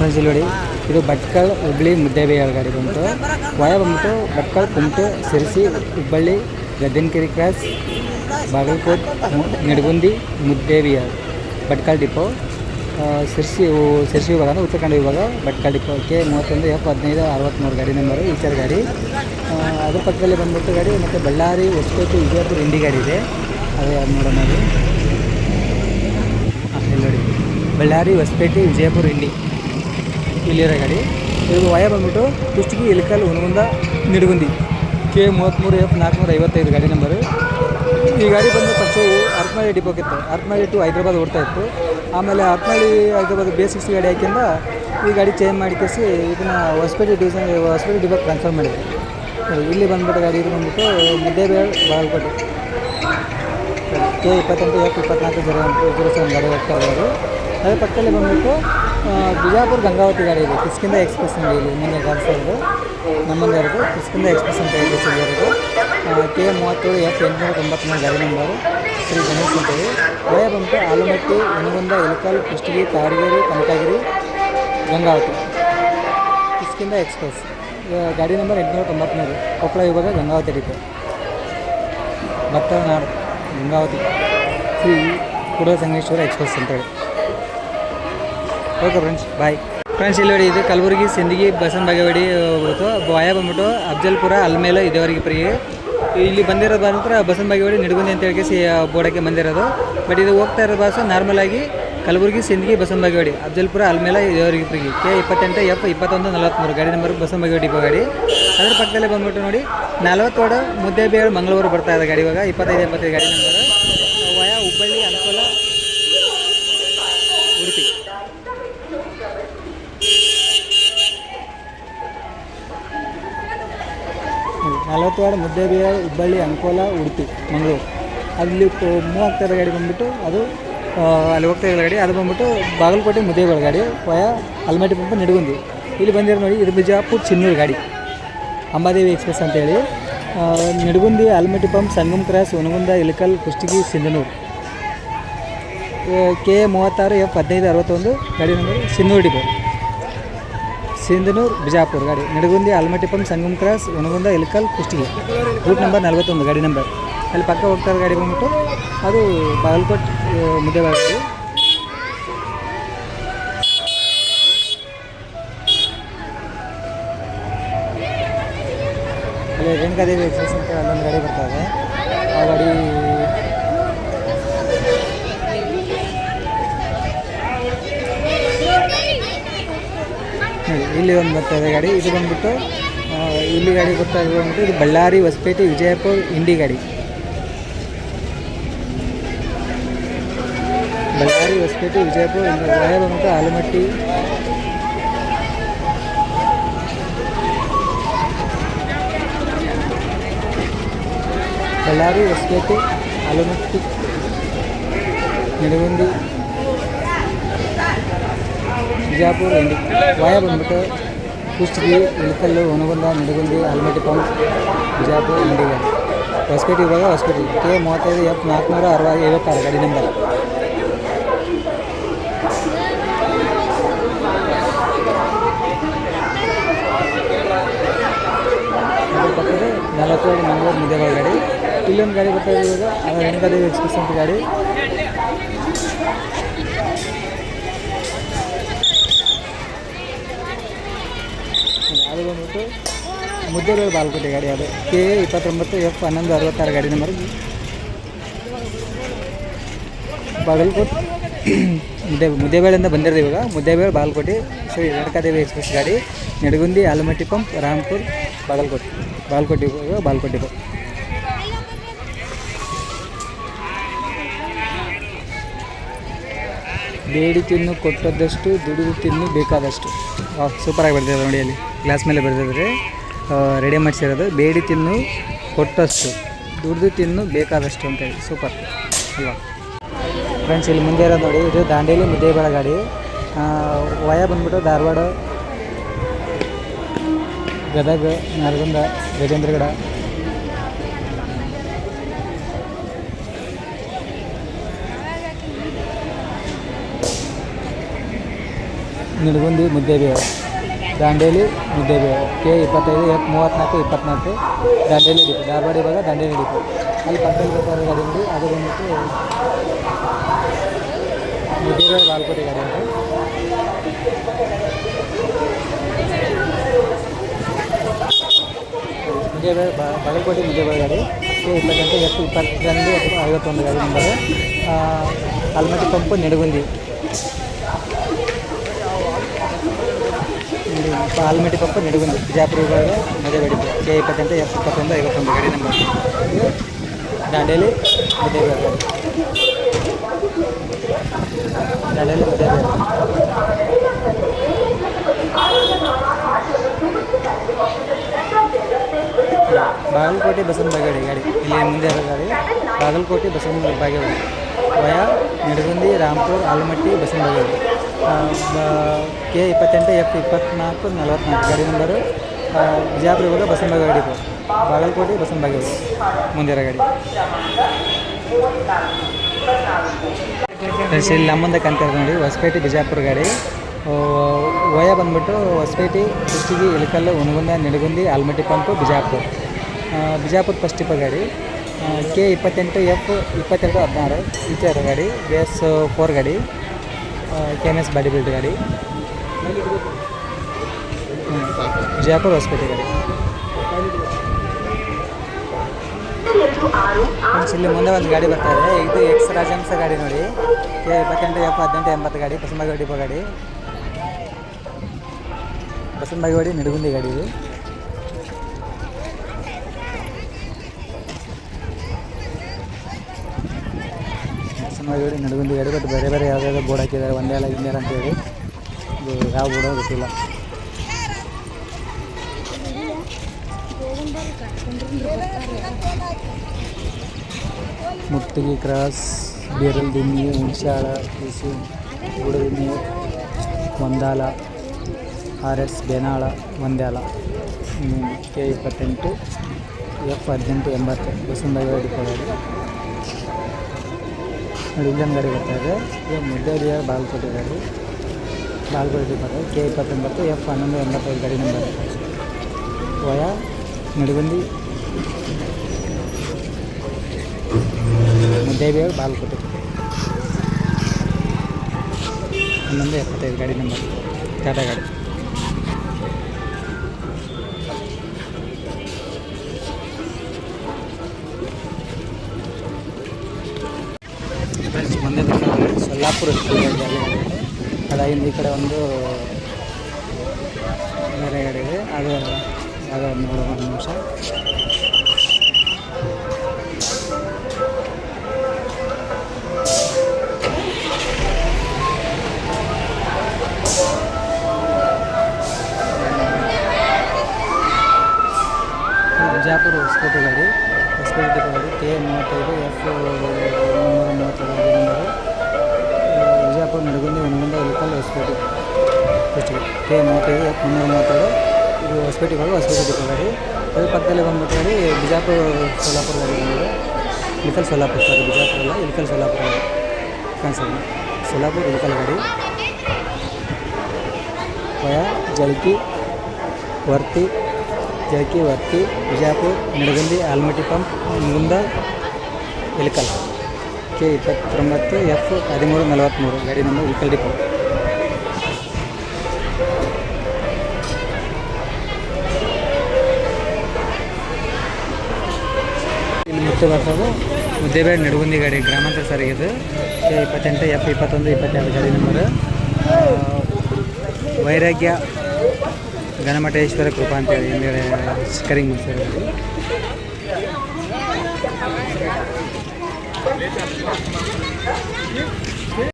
Friends ಇಲ್ಲಿ ನೋಡಿ ಇದು ಭಟ್ಕಲ್ ಹುಬ್ಳಿ ಮುದ್ದೇಬೇಯರ್ ಗಾಡಿ ಬಂತು. ವಯ ಬಂದ್ಬಿಟ್ಟು ಭಟ್ಕಲ್ ಕುಮಟೆ, ಸಿರಿಸಿ, ಹುಬ್ಬಳ್ಳಿ, ಗದ್ದನಕೆರೆ ಕ್ರಾಸ್, ಬಾಗಲಕೋಟ್, ನೆಡಗುಂದಿ ಮುದ್ದೇಬಿಯರ್ ಭಟ್ಕಲ್ ಡಿಪೋ. ಸಿರ್ಸಿ ಸಿರ್ಸಿ ವಿಭಾಗ ಅಂದರೆ ಉತ್ತರ ವಿಭಾಗ ಭಟ್ಕಲ್ ಡಿಪೋ. ಕೆ ಮೂವತ್ತೊಂದು, ಎಫ್ ಹದಿನೈದು ಅರವತ್ತ್ಮೂರು ಗಾಡಿ ನಂಬರು ಈಚರ್ ಗಾಡಿ. ಅದ್ರ ಪಕ್ಕದಲ್ಲಿ ಬಂದ್ಬಿಟ್ಟು ಗಾಡಿ ಮತ್ತು ಬಳ್ಳಾರಿ ಹೊಸಪೇಟೆ ವಿಜಯಪುರ ಇಂಡಿ ಗಾಡಿ ಇದೆ. ಅದೇ ಯಾರು ನೋಡೋಣ ನೋಡಿ. ಬಳ್ಳಾರಿ, ಹೊಸಪೇಟೆ, ವಿಜಯಪುರ ಇಂಡಿ ಇಲ್ಲಿರೋ ಗಾಡಿ ಇದು ವಯ ಬಂದ್ಬಿಟ್ಟು ಕುಷ್ಟಗಿ ಇಲಕಲ್ ಹುನಗುಂದ, ನಿಡಗುಂದಿ. ಕೆ ಮೂವತ್ತ್ಮೂರು ಎಫ್ ನಾಲ್ಕುನೂರ ಐವತ್ತೈದು ಗಾಡಿ ನಂಬರು ಈ ಗಾಡಿ ಬಂದು ಫಸ್ಟು ಅರ್ಕನಹಳ್ಳಿ ಡಿಪೋಕಿತ್ತು ಅರ್ಕನಹಳ್ಳಿ ಟು ಹೈದ್ರಾಬಾದ್ ಓಡ್ತಾ ಇತ್ತು. ಆಮೇಲೆ ಅರ್ಕನಹಳ್ಳಿ ಹೈದ್ರಾಬಾದ್ ಬೇಸಿಕ್ಸ್ ಗಾಡಿ ಹಾಕಿಂದ ಈ ಗಾಡಿ ಚೇಂಜ್ ಮಾಡಿ ಕೇಸಿ ಇದನ್ನು ಹೊಸಪೇಟೆ ಡಿವಿಷನ್ ಹೊಸಪೇಟೆ ಡಿಪೋಗೆ ಟ್ರಾನ್ಸ್ಫರ್ ಮಾಡಿದೆ ಇಲ್ಲಿ ಬಂದ್ಬಿಟ್ಟು ಗಾಡಿ ಇದು ಬಂದ್ಬಿಟ್ಟು ಮುದ್ದೇಬೇಳೆ, ಬಾಗಲಕೋಟೆ. ಕೆ ಇಪ್ಪತ್ತೆಂಟು ಎಫ್ ಇಪ್ಪತ್ನಾಲ್ಕು, ಜೀರೋ ಜೀರೋ ಗಾಡಿ ಹೋಗ್ತಾ ಇರೋದು. ಅದೇ ಪಕ್ಕದಲ್ಲಿ ಬಂದ್ಬಿಟ್ಟು ಬಿಜಾಪುರ ಗಂಗಾವತಿ ಗಾಡಿ ಇದೆ. ಕಿಸ್ಕಿಂದ ಎಕ್ಸ್ಪ್ರೆಸ್ ಮುಂದೆ ಕಾಣಿಸ್ತಾ ನಮ್ಮಲ್ಲಿ ಇರೋದು ಕಿಸ್ಕಿಂದ ಎಕ್ಸ್ಪ್ರೆಸ್ ಅಂತ ಹೇಳಿ ಆ, ಕೆ ಮೂವತ್ತೇಳು ಎಫ್ ಎಂಟುನೂರ ತೊಂಬತ್ತ್ಮೂರು ಗಾಡಿ ನಂಬರು ಶ್ರೀ ಗಣೇಶ್ ಅಂತೇಳಿ ವಯ ಬಂತು ಆಲಮಟ್ಟಿ ಯನಗುಂದ ಇಳಕಲ್ ಕುಷ್ಟಗಿ ಕಾರಗೇರಿ ಕನಕಗಿರಿ ಗಂಗಾವತಿ. ಕಿಸ್ಕಿಂದ ಎಕ್ಸ್ಪ್ರೆಸ್. ಗಾಡಿ ನಂಬರ್ ಎಂಟುನೂರ ತೊಂಬತ್ತ್ಮೂರು ಕೊಪ್ಪಳ ವಿಭಾಗ ಗಂಗಾವತಿ ಡಿಪೋ. ಭಕ್ತನಾಡು ಗಂಗಾವತಿ. ಶ್ರೀ ಕುಡ ಸಂಗೇಶ್ವರ ಎಕ್ಸ್ಪ್ರೆಸ್ ಅಂತೇಳಿ ಓಕೆ ಫ್ರೆಂಡ್ಸ್ ಬಾಯ್ ಫ್ರೆಂಡ್ಸ್ ಇಲ್ಲಿ ಇದು ಕಲಬುರಗಿ, ಸಿಂದಗಿ ಬಸನ್ ಬಾಗೇವಾಡಿ ಹೋಗ್ಬಿಟ್ಟು ವಾಯ ಬಂದ್ಬಿಟ್ಟು ಅಫ್ಜಲ್ಪುರ, ಅಲ್ಮೇಲೆ ಇದೇವರೆಗೆ ಫ್ರೀ ಇಲ್ಲಿ ಬಂದಿರೋದು ಬಂದ್ರೆ ಬಸನ್ ಬಾಗೇವಾಡಿ, ನಿಡಗುಂದಿ ಅಂತ ಹೇಳಿ ಸಿ ಬೋಡಕ್ಕೆ ಬಂದಿರೋದು. ಬಟ್ ಇದು ಹೋಗ್ತಾ ಇರೋ ಬಸ್ ನಾರ್ಮಲ್ ಆಗಿ ಕಲಬುರಗಿ, ಸಿಂದಗಿ ಬಸನ್ ಬಾಗೇವಾಡಿ, ಅಫ್ಜಲ್ಪುರ, ಅಲ್ಮೇಲೆ ಇದೇವರೆಗೆ ಫ್ರೀ ಕೆ ಇಪ್ಪತ್ತೆಂಟು ಎಫ್ ಇಪ್ಪತ್ತೊಂದು ನಲವತ್ತ್ಮೂರು ಗಾಡಿ ನಂಬರ್ ಬಸನ್ ಬಾಗೇವಾಡಿ ಗಾಡಿ ಅದ್ರ ಪಕ್ಕದಲ್ಲೇ ಬಂದ್ಬಿಟ್ಟು ನೋಡಿ ನಲವತ್ತೋಡು ಮುದ್ದೇಬೇಳು ಮಂಗಳೂರು ಬರ್ತಾ ಇದೆ ಗಾಡಿ ಇವಾಗ. ಇಪ್ಪತ್ತೈದು, ಎಂಬತ್ತೈದು ಗಾಡಿ ನಂಬರು ವಯ ಹುಬ್ಬಳ್ಳಿ ಅನುಕೂಲ ಉಡುಪಿ ನಲವತ್ತೇಳು ಮುದ್ದೇಬಿಹಾಳ ಹುಬ್ಬಳ್ಳಿ ಅಂಕೋಲ, ಉಡುಪಿ, ಮಂಗಳೂರು. ಅಲ್ಲಿ ಮೂವ್ ಆಗ್ತಾ ಇರೋ ಗಾಡಿ ಬಂದುಬಿಟ್ಟು ಅದು ಅಲ್ಲಿ ಹೋಗ್ತಾ ಇರೋ ಗಾಡಿ, ಅದು ಬಂದ್ಬಿಟ್ಟು ಬಾಗಲಕೋಟೆ ಮುದ್ದೇಬಿಹಾಳ ಗಾಡಿ ವಯ ಅಲ್ಮಟ್ಟಿ ಪಂಪ ನಿಡಗುಂದಿ. ಇಲ್ಲಿ ಬಂದಿರೋ ನೋಡಿ, ಇದು ಬಿಜಾಪುರ ಚಿನ್ನೂರು ಗಾಡಿ. ಅಂಬಾದೇವಿ ಎಕ್ಸ್ಪ್ರೆಸ್ ಅಂತೇಳಿ. Nidagundi Almatti pump, Sangam cross Onagunda Ilkal Kushtagi, Sindhanur. K ಮೂವತ್ತಾರು ಎಫ್ ಹದಿನೈದು ಅರವತ್ತೊಂದು, ಗಾಡಿ ನಂಬರ್ ಸಿನ್ನೂರು ಡಿಪೋ. ಸಿಂಧನೂರು, ಬಿಜಾಪುರ್. ಗಾಡಿ. Nidagundi Almatti pump Sangam cross Onagunda Ilkal Kushtagi. Route number ನಲ್ವತ್ತೊಂದು, ಗಾಡಿ ನಂಬರ್ ಅಲ್ಲಿ ಪಕ್ಕ ಹೋಗ್ತಾರೆ ಗಾಡಿ ಬಂದ್ಬಿಟ್ಟು. ಅದು ಬಾಗಲ್ಕೋಟ್ ಮುದ್ದೆ ಗಾಡಿ. ಅಲ್ಲಿ ರೇಣುಕಾದೇವಿ ಎಕ್ಸ್ಪ್ರೆಸ್ ಅಂತ ಅಲ್ಲೊಂದು ಗಾಡಿ ಬರ್ತಾ ಇದೆ. ಆ ಗಾಡಿ ಇಲ್ಲಿ ಒಂದು ಬರ್ತಾ ಇದೆ ಗಾಡಿ ಇದು ಬಂದ್ಬಿಟ್ಟು ಆ, ಇಲ್ಲಿ ಗಾಡಿ ಬರ್ತಾ ಇದೆ ಬಂದ್ಬಿಟ್ಟು ಇದು ಬಳ್ಳಾರಿ ಹೊಸಪೇಟೆ ವಿಜಯಪುರ ಇಂಡಿ ಗಾಡಿ. ಬಳ್ಳಾರಿ ಹೊಸಪೇಟೆ ವಿಜಯಪುರ ಇಂಡಿ ಗಾಡಿ. ಬಂದ್ಬಿಟ್ಟು ಆಲಮಟ್ಟಿ. ಬಳ್ಳಾರಿ ಹೊಸಪೇಟೆ ಆಲಮಟ್ಟಿ. ನಿಡಗುಂದಿ. ಬಿಜಾಪುರ ಇಂಡಿ ವಾಯ ಬಂದ್ಬಿಟ್ಟು ಕುಷ್ಟಗಿ ಇಳಕಲ್ಲು ಹೊನಗುಂದ ನಿಡಗುಂದಿ ಆಲ್ಮಟ್ಟಿ ಪಂಪ್ ಬಿಜಾಪುರ ಇಂಡಿಗ ಹೊಸಪೇಟೆ ಇವಾಗ ಹೊಸಪೇಟೆ ಕೆ ಮೂವತ್ತೈದು ಎಫ್ ನಾಲ್ಕುನೂರ ಅರವ ಐವತ್ತಾರು ಗಾಡಿ ನಂಬರ್ ಅದ್ರ ಪಕ್ಕದ ನಲವತ್ತೇಳು ಮಂಗಳೂರು ಮುದ್ದೇಗಳ ಗಾಡಿ ಇಲ್ಲೊಂದು ಗಾಡಿ ಬರ್ತಾ ಇದೆ ಇವಾಗ ಅದು ರೇಣುಕಾದೇವಿ ಎಕ್ಸ್ಪ್ರೆಸ್ ಅಂತ ಗಾಡಿ ಅದು ಬಂದ್ಬಿಟ್ಟು ಮುದ್ದೇಬೇಳೆ ಬಾಲ್ಕೋಟೆ ಗಾಡಿ ಅದು. ಕೆ ಇಪ್ಪತ್ತೊಂಬತ್ತು ಎಫ್ ಹನ್ನೊಂದು ಅರವತ್ತಾರು ಗಾಡಿ ನಂಬರ್ ಬಾಗಲಕೋಟ್. ಮುದ್ದೆ, ಮುದ್ದೇಬೇಳೆಯಿಂದ ಬಂದಿರೋದು ಇವಾಗ. ಮುದ್ದೇಬೇಳೆ ಬಾಲ್ಕೋಟೆ ಶ್ರೀ ರೇಣುಕಾದೇವಿ ಎಕ್ಸ್ಪ್ರೆಸ್ ಗಾಡಿ. ನೆಡಗುಂದಿ, ಆಲಮಟ್ಟಿ ಪಂಪ್, ರಾಮ್ಪುರ್, ಬಾಗಲಕೋಟೆ. ಬಾಲ್ಕೋಟೆ ಬಾಲ್ಕೋಟೆ ಇವಾಗ ಬೇಡಿ ತಿನ್ನು ಕೊಟ್ಟದಷ್ಟು ದುಡಿದು ತಿನ್ನು, ಬೇಕಾದಷ್ಟು. ಸೂಪರಾಗಿ ಬರ್ತಿದೆ ನೋಡಿ ಅಲ್ಲಿ. ಗ್ಲಾಸ್ ಮೇಲೆ ಬರೆದಿದ್ರೆ ರೆಡಿ ಮಾಡಿಸಿರೋದು ಬೇಡಿ ತಿನ್ನು, ಕೊಟ್ಟಷ್ಟು, ದುಡ್ದು ತಿನ್ನು, ಬೇಕಾದಷ್ಟು ಅಂತ ಹೇಳಿ. ಸೂಪರ್ ಅಲ್ವಾ? ಫ್ರೆಂಡ್ಸ್ ಇಲ್ಲಿ ಮುಂದೆ ಇರೋದು ನೋಡಿ, ಇದು ದಾಂಡೇಲಿ ಮುದ್ದೇಬೇಳ ಗಾಡಿ. ವಯ ಬಂದ್ಬಿಟ್ಟು ಧಾರವಾಡ, ಗದಗ, ನರಗುಂದ, ಗಜೇಂದ್ರಗಡ. ನಿಡಗುಂದಿ ಮುದ್ದೇಬೇವು ದಾಂಡೇಲಿ ಮುದ್ದೇಬೇವು ಕೆ ಇಪ್ಪತ್ತೈದು ಎಫ್ ಮೂವತ್ತ್ನಾಲ್ಕು ಇಪ್ಪತ್ತ್ನಾಲ್ಕು ದಾಂಡೇಲಿ ಡಿಪೋ, ಧಾರವಾಡ ಇವಾಗ ದಾಂಡೇಲಿ ಡಿಪೋ. ಅಲ್ಲಿ ಪಕ್ಕದಲ್ಲಿ ಬರ್ತಾರೆ ಗಾಡಿ ನೋಡಿ ಅದು ಬಂದ್ಬಿಟ್ಟು ಮುದ್ದೇಬೇವು ಬಾಲ್ಕೋಟೆ ಗಾಡಿ ಅಂತ ಮುದ್ದೇಬೇವು ಬ, ಬಾಗಲಕೋಟೆ ಮುದ್ದೇಬೇವು ಗಾಡಿ. ಕೆ ಇಪ್ಪತ್ತೆಂಟು, ಎಫ್ ಇಪ್ಪತ್ತೊಂದು ಅಥವಾ ಐವತ್ತೊಂದು ಗಾಡಿ ನಂಬರು. ಆಲ್ಮಟ್ಟಿ ಪಂಪು ನಿಡಗುಂದಿ. ಇಲ್ಲಿ ಆಲ್ಮಟ್ಟಿ ಪಂಪು ನಿಡಗುಂದಿ ಬಿಜಾಪುರ ವಿಭಾಗ ಮದುವೆ ಕೆ ಇಪ್ಪತ್ತೆಂಟು ಎಫ್ ಇಪ್ಪತ್ತೊಂದು ಐವತ್ತೊಂದು ಗಾಡಿ ನಂಬರ್ ದಾಂಡೇಲಿ ಮದುವೆ ಗಾಡಿ ದಾಂಡೇಲಿ ಮದುವೆ ಬಾಗಲಕೋಟೆ ಬಸವನ ಬಾಗೇವಾಡಿ ಗಾಡಿ ಇಲ್ಲಿ ಮುಂದೆ ಇರೋ ಗಾಡಿ ಬಾಗಲಕೋಟೆ ಬಸವನ ಬಾಗೇವಾಡಿ ವಯ ನಿಡಗುಂದಿ ರಾಂಪುರ್ ಆಲಮಟ್ಟಿ ಬಸವನ ಬಾಗೇವಾಡಿ ಆ, ಬ- ಕೆ ಇಪ್ಪತ್ತೆಂಟು, ಎಫ್ ಇಪ್ಪತ್ನಾಲ್ಕು ನಲವತ್ತ್ನಾಲ್ಕು ಗಾಡಿ ನಂಬರು ಬಿಜಾಪುರ ಇವಾಗ ಬಸವನ ಗಾಡಿ ಬಾಗಲಕೋಟೆ ಬಸವನ ಮುಂದಿರ ಮುಂದೆ ಇರೋ ಗಾಡಿ ಇಲ್ಲಿ ನಮ್ಮಂದ ಕಂತ ನೋಡಿ, ಹೊಸಪೇಟೆ, ಬಿಜಾಪುರ ಗಾಡಿ. ವಯ ಬಂದ್ಬಿಟ್ಟು ಹೊಸಪೇಟೆ ಕುಷ್ಟಗಿ ಇಳಕಲ್ಲು ಉಣಗುಂದ ನಿಡಗುಂದಿ, ಆಲ್ಮಟ್ಟಿ ಪಂಪು, ಬಿಜಾಪುರ. ಬಿಜಾಪುರ ಫಸ್ಟ್ ಟಿಪ್ಪ ಗಾಡಿ. ಕೆ ಇಪ್ಪತ್ತೆಂಟು, ಎಫ್ ಇಪ್ಪತ್ತೆರಡು, ಹದಿನಾರು ಇರೋ ಗಾಡಿ. ಬಿ ಎಸ್, ಫೋರ್ ಗಾಡಿ. K M S body build ಗಾಡಿ ಹ್ಮ್. ಬಿಜಾಪುರ ಹೊಸಪೇಟೆ ಗಾಡಿ ಫ್ರೆಂಡ್ಸ್ ಇಲ್ಲಿ ಮುಂದೆ ಒಂದು ಗಾಡಿ ಬರ್ತಾ ಇದೆ ಇದು ಎಕ್ಸ್ ರಾಜಹಂಸ ಗಾಡಿ ನೋಡಿ ಕೆ ಇಪ್ಪತ್ತೆಂಟು ಎಫ್ ಹದಿನೆಂಟು ಎಂಬತ್ತು ಗಾಡಿ ಬಸವನಬಾಗಿ ಡಿಪೋ ಗಾಡಿ ಬಸವನಬಾಗಿ ನಿಡಗುಂದಿ ಗಾಡಿ ಇದು ಬಸವನಬಾಗಿ ನಡುವಿಂದು ಎರಡು ಬಟ್ ಬೇರೆ ಬೇರೆ ಯಾವುದಾದ್ರು ಬೋರ್ಡ್ ಹಾಕಿದ್ದಾರೆ. ಒಂದೇ ಅಲ್ಲ ಹಿಂದೆ ಅಂತ ಹೇಳಿ. ಇದು ಯಾವ ಬೋರ್ಡ್ ಗೊತ್ತಿಲ್ಲ. ಮುತ್ತಿಗೆ ಕ್ರಾಸ್, ಬೀರಲ್ ದಿಮ್ಮಿ ಹುಣಸಾಳ ಕೃಷಿ ಗುಡದಿಮ್ಮಿ ಒಂದಾಲ ಆರ್ ಎಸ್ ಬೇನಾಳ ಒಂದ್ಯಾಲ ಕೆ ಇಪ್ಪತ್ತೆಂಟು, ಎಫ್ ಹದಿನೆಂಟು, ಎಂಬತ್ತು ಗಾಡಿ ಕೊಡೋದು ನೋಡಿ ಇಲ್ಲೊಂದು ಗಾಡಿ ಬರ್ತಾ ಇದೆ. ಇದು ಮುದ್ದೇರಿಯ ಬಾಲ್ಕೋಟೆ ಗಾಡಿ. ಬಾಲ್ಕೋಟೆ ಬರ್ತದೆ ಕೆ ಇಪ್ಪತ್ತೊಂಬತ್ತು ಎಫ್ ಹನ್ನೊಂದು, ಎಂಬತ್ತೈದು ಗಾಡಿ ನಂಬರ್ ವಯ, ನಡಿಬಂದಿ. ಮುದ್ದೇರಿಯ ಬಾಲ್ಕೋಟೆ ಹನ್ನೊಂದು, ಎಪ್ಪತ್ತೈದು ಗಾಡಿ ನಂಬರ್ ಟಾಟಾ ಗಾಡಿ. ಅದಾಗಿಂದ ಈ ಕಡೆ ಒಂದು ಬೇರೆ ಗಾಡಿ ಇದೆ ಅದು ಅದು ನೋಡುವ ಒಂದು ನಿಮಿಷ ಬಿಜಾಪುರ ಹೊಸಪೇಟೆ ಗಾಡಿ ಹೊಸಪೇಟೆ ಡಿಪೋ ಗಾಡಿ ಕೆ ಮೂವತ್ತೈದು ಎಫ್ ಮುನ್ನೂರ ಮೂವತ್ತೈದು ಗಾಡಿ ನಂಬರು ಆ, ಬಿಜಾಪುರ ನಡಗುಂದಿ ಒಣಗುಂದ ಇಳಕಲ್ ಹೊಸಪೇಟೆ ಫಸ್ಟಿಗೆ ಕೆ ಮೂವತ್ತೈದು ಎಫ್ ಮುನ್ನೂರ ಮೂವತ್ತೈದು ಇದು ಹೊಸಪೇಟೆ ಗಾಡಿ ಹೊಸಪೇಟೆ ಡಿಪೋ ಗಾಡಿ ಅದ್ರ ಪಕ್ಕದಲ್ಲಿ ಬಂದ್ಬಿಟ್ಟು ಗಾಡಿ ಬಿಜಾಪುರ ಸೋಲಾಪುರ ಗಾಡಿ ಬಂದಿದೆ ಇಳಕಲ್ ಸೋಲಾಪುರ ಸಾರಿ ಬಿಜಾಪುರ ಅಲ್ಲ ಇಳಕಲ್ ಸೋಲಾಪುರ ಗಾಡಿ ಕಾಣಿಸಲ್ಲ ಸೋಲಾಪುರ ಇಳಕಲ್ ಗಾಡಿ ವಯ ಜಳಕಿ ವರ್ತಿ ಜಳಕಿ ವರ್ತಿ ಬಿಜಾಪುರ ನಿಡಗುಂದಿ ಆಲ್ಮಟ್ಟಿ ಪಂಪ್ ಮುಂದ ಇಳಕಲ್ ಕೆ ಇಪ್ಪತ್ತೊಂಬತ್ತು, ಎಫ್ ಹದಿಮೂರು ನಲವತ್ತ್ಮೂರು ಗಾಡಿ ನಂಬರ್ ವಿಕಲ್ ಡಿಪೋ ಇಲ್ಲಿ ಮುತ್ತು ಬರ್ತದೆ ಮುದ್ದೇಬೇಡ ನಡುಗುಂದಿ ಗಾಡಿ, ಗ್ರಾಮಾಂತರ ಸಾರಿಗೆ ಇದು. ಕೆ ಇಪ್ಪತ್ತೆಂಟು, ಎಫ್ ಇಪ್ಪತ್ತೊಂದು, ಇಪ್ಪತ್ತೆರಡು ಗಾಡಿ ನಂಬರ್ ವೈರಾಗ್ಯ ಗಣಮಠೇಶ್ವರ ಕೃಪಾ ಅಂತೇಳಿ ಹಿಂದ್ಗಡೆ ಸ್ಕರಿಂಗ್ ಮಾಡಿಸಿರೋದು